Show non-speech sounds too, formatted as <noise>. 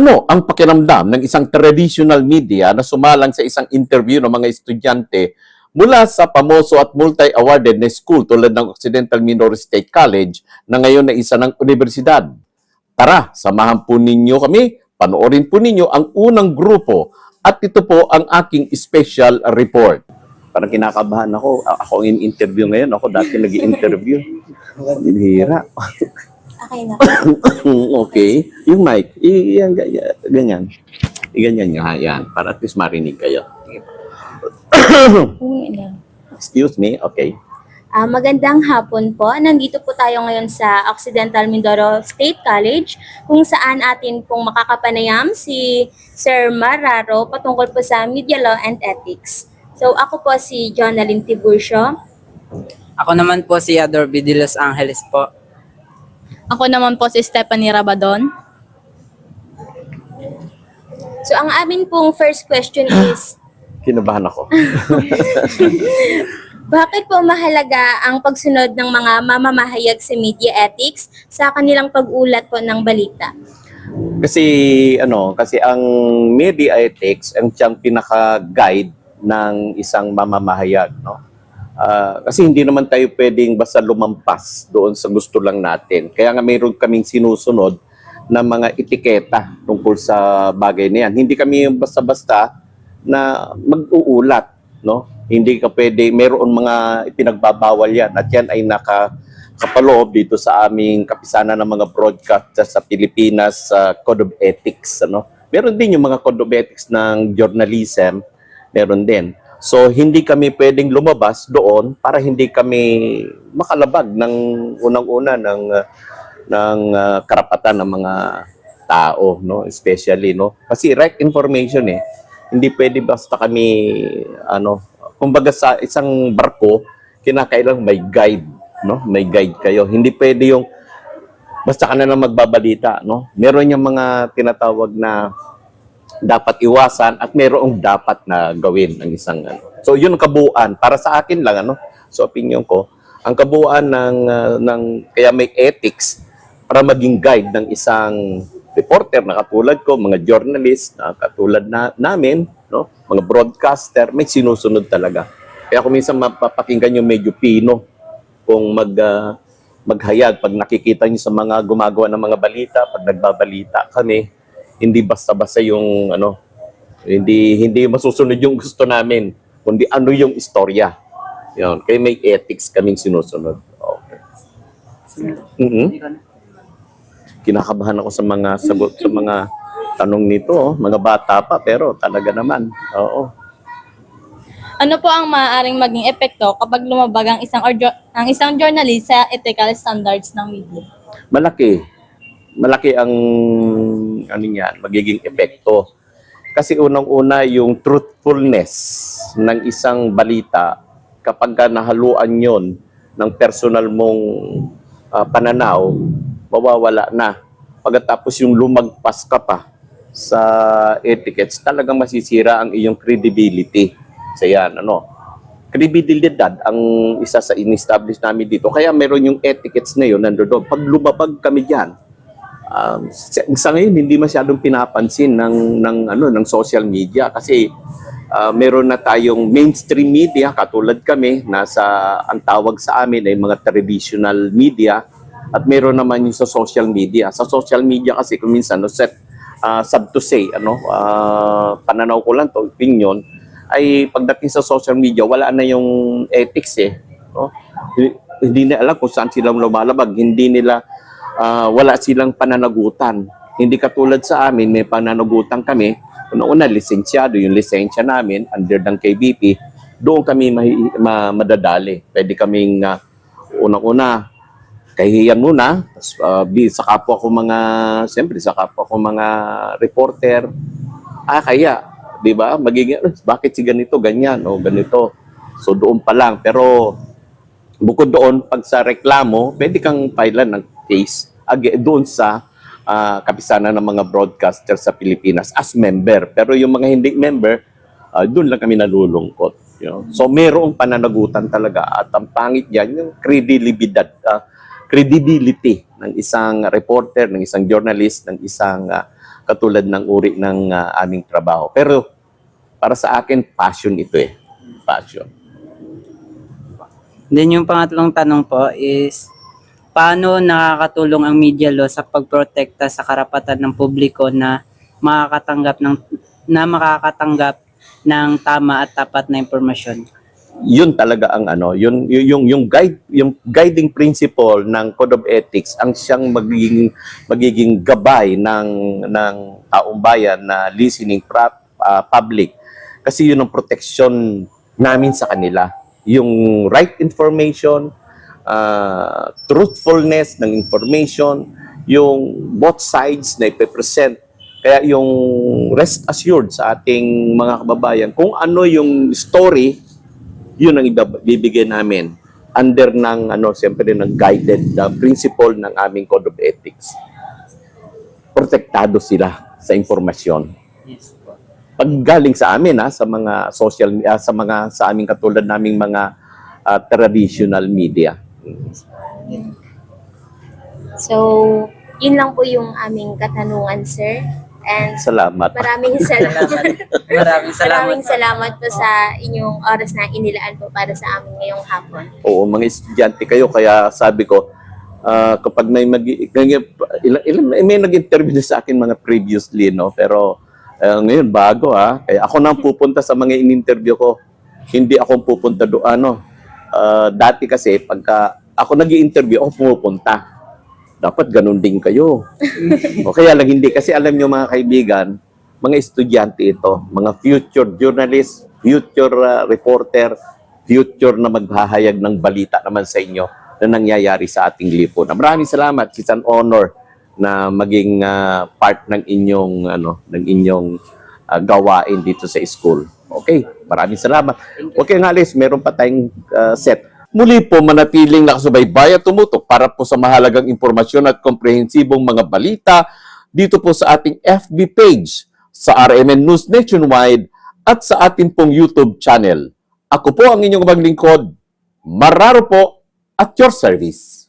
Ano ang pakiramdam ng isang traditional media na sumalang sa isang interview ng mga estudyante mula sa pamoso at multi-awarded na school tulad ng Occidental Mindoro State College na ngayon na isa ng universidad? Tara, samahan po ninyo kami, panoorin po ninyo ang unang grupo at ito po ang aking special report. Parang kinakabahan ako. Ako ang interview ngayon. Ako dati nag interview <laughs> Hira. Okay na. <coughs> okay. Yung mic, i- yan, ganyan. ganyan. I-ganyan nga, yan. Para at least marinig kayo. Excuse me, okay. Ah, magandang hapon po. Nandito po tayo ngayon sa Occidental Mindoro State College kung saan atin pong makakapanayam si Sir Mararo patungkol po sa Media Law and Ethics. So ako po si Jonalyn Tiburcio. Ako naman po si Adorby de Los Angeles po. Ako naman po si Stephanie Rabadon. So ang amin pong first question is, <gasps> Kinabahan ako. <laughs> bakit po mahalaga ang pagsunod ng mga mamamahayag sa media ethics sa kanilang pag-ulat po ng balita? Kasi, ano, kasi ang media ethics ang siyang pinaka-guide ng isang mamamahayag, no? Ah, kasi hindi naman tayo pwedeng basta lumampas doon sa gusto lang natin. Kaya nga mayroon kaming sinusunod na mga etiketa tungkol sa bagay na yan. Hindi kami yung basta-basta na mag-uulat, no? Hindi ka pwede, mayroon mga ipinagbabawal yan at yan ay naka kapaloob dito sa aming kapisanan ng mga broadcaster sa Pilipinas sa Code of Ethics, ano? Meron din yung mga Code of Ethics ng journalism, meron din. So hindi kami pwedeng lumabas doon para hindi kami makalabag ng unang-una ng uh, ng uh, karapatan ng mga tao, no? Especially, no? Kasi right information eh. Hindi pwede basta kami ano, kumbaga sa isang barko, kinakailang may guide, no? May guide kayo. Hindi pwede yung basta ka na lang magbabalita, no? Meron yung mga tinatawag na dapat iwasan at mayroong dapat na gawin ng isang ano. So yun ang kabuuan para sa akin lang ano. So opinion ko, ang kabuuan ng ah, ng kaya may ethics para maging guide ng isang reporter na katulad ko, mga journalist na katulad na namin, no? Mga broadcaster, may sinusunod talaga. Kaya kung minsan mapapakinggan yung medyo pino kung mag ah, maghayag pag nakikita niyo sa mga gumagawa ng mga balita, pag nagbabalita kami, hindi basta-basta yung ano, hindi hindi masusunod yung gusto namin, kundi ano yung istorya. Yun, kaya may ethics kaming sinusunod. Okay. Mhm. Kinakabahan ako sa mga sagot sa mga tanong nito, oh. mga bata pa pero talaga naman. Oo. Ano po ang maaaring maging epekto kapag lumabag ang isang orjo- ang isang journalist sa ethical standards ng media? malaki. Malaki ang ano niyan, magiging epekto. Kasi unang-una yung truthfulness ng isang balita kapag ka nahaluan yon ng personal mong ah, pananaw, mawawala na. Pagkatapos yung lumagpas ka pa sa etiquettes, talagang masisira ang iyong credibility sa yan, ano. Credibilidad ang isa sa in-establish namin dito. Kaya meron yung etiquettes na yun nandoon. Pag lumabag kami diyan, um, sa, ngayon hindi masyadong pinapansin ng ng ano ng social media kasi ah, meron na tayong mainstream media katulad kami nasa ang tawag sa amin ay mga traditional media at meron naman yung sa social media. Sa social media kasi kung minsan no set uh, sad to say ano ah, pananaw ko lang to opinion ay pagdating sa social media wala na yung ethics eh no? Hindi- hindi na alam kung saan sila lumalabag hindi nila ah, wala silang pananagutan. Hindi katulad sa amin may pananagutan kami. Una-una lisensyado yung lisensya namin under ng KBP doon kami mahi- ma- madadali. Pwede kaming ah, unang-una kahihiyan muna. Bi- sa kapwa ko mga siyempre sa kapwa ko mga reporter. Ah kaya di ba magiging "Eh, bakit si ganito ganyan o ganito? So doon pa lang. Pero bukod doon pag sa reklamo pwede kang filean ng case doon sa ah, kapisanan ng mga broadcaster sa Pilipinas as member pero yung mga hindi member ah, doon lang kami nalulungkot you know? so merong pananagutan talaga at ang pangit yan yung credibilidad ah, credibility ng isang reporter, ng isang journalist, ng isang ah, katulad ng uri ng ah, aming trabaho. Pero para sa akin, passion ito eh. Passion. Then yung pangatlong tanong po is, paano nakakatulong ang media law sa pagprotekta sa karapatan ng publiko na makakatanggap ng na makakatanggap ng tama at tapat na impormasyon? Yun talaga ang ano, yun yung yung guide yung guiding principle ng Code of Ethics ang siyang magiging magiging gabay ng ng taong bayan na listening pra- ah, public kasi yun ang protection namin sa kanila yung right information ah, truthfulness ng information yung both sides na ipe-present. Kaya yung rest assured sa ating mga kababayan kung ano yung story yun ang ibab- bibigay namin under ng ano siyempre ng guided the principle ng aming code of ethics. Protektado sila sa impormasyon. Yes pag galing sa amin ha, sa mga social ah, sa mga sa aming katulad naming mga ah, traditional media So, yun lang po yung aming katanungan, sir. And salamat maraming <laughs> salamat. Maraming salamat. maraming salamat po sa inyong oras na inilaan po para sa amin ngayong hapon. Oo, mga estudyante kayo, kaya sabi ko, ah, kapag may mag ganyan, ilan, ilan, may nag-interview na sa akin mga previously, no? Pero ah, ngayon, bago ha. Kaya ako nang pupunta sa mga in-interview ko. Hindi ako pupunta doon, ano. Ah, dati kasi, pagka ako nag interview ako pumupunta. Dapat ganun din kayo. <laughs> o kaya lang hindi. Kasi alam nyo mga kaibigan, mga estudyante ito, mga future journalist, future ah, reporter, future na maghahayag ng balita naman sa inyo na nangyayari sa ating lipunan. Maraming salamat. It's an honor na maging ah, part ng inyong ano ng inyong ah, gawain dito sa school. Okay, maraming salamat. Okay nga, Alice, meron pa tayong ah, set. Muli po manatiling nakasubaybay at tumutok para po sa mahalagang impormasyon at komprehensibong mga balita dito po sa ating FB page, sa RMN News Nationwide at sa ating pong YouTube channel. Ako po ang inyong maglingkod, Mararo po at your service.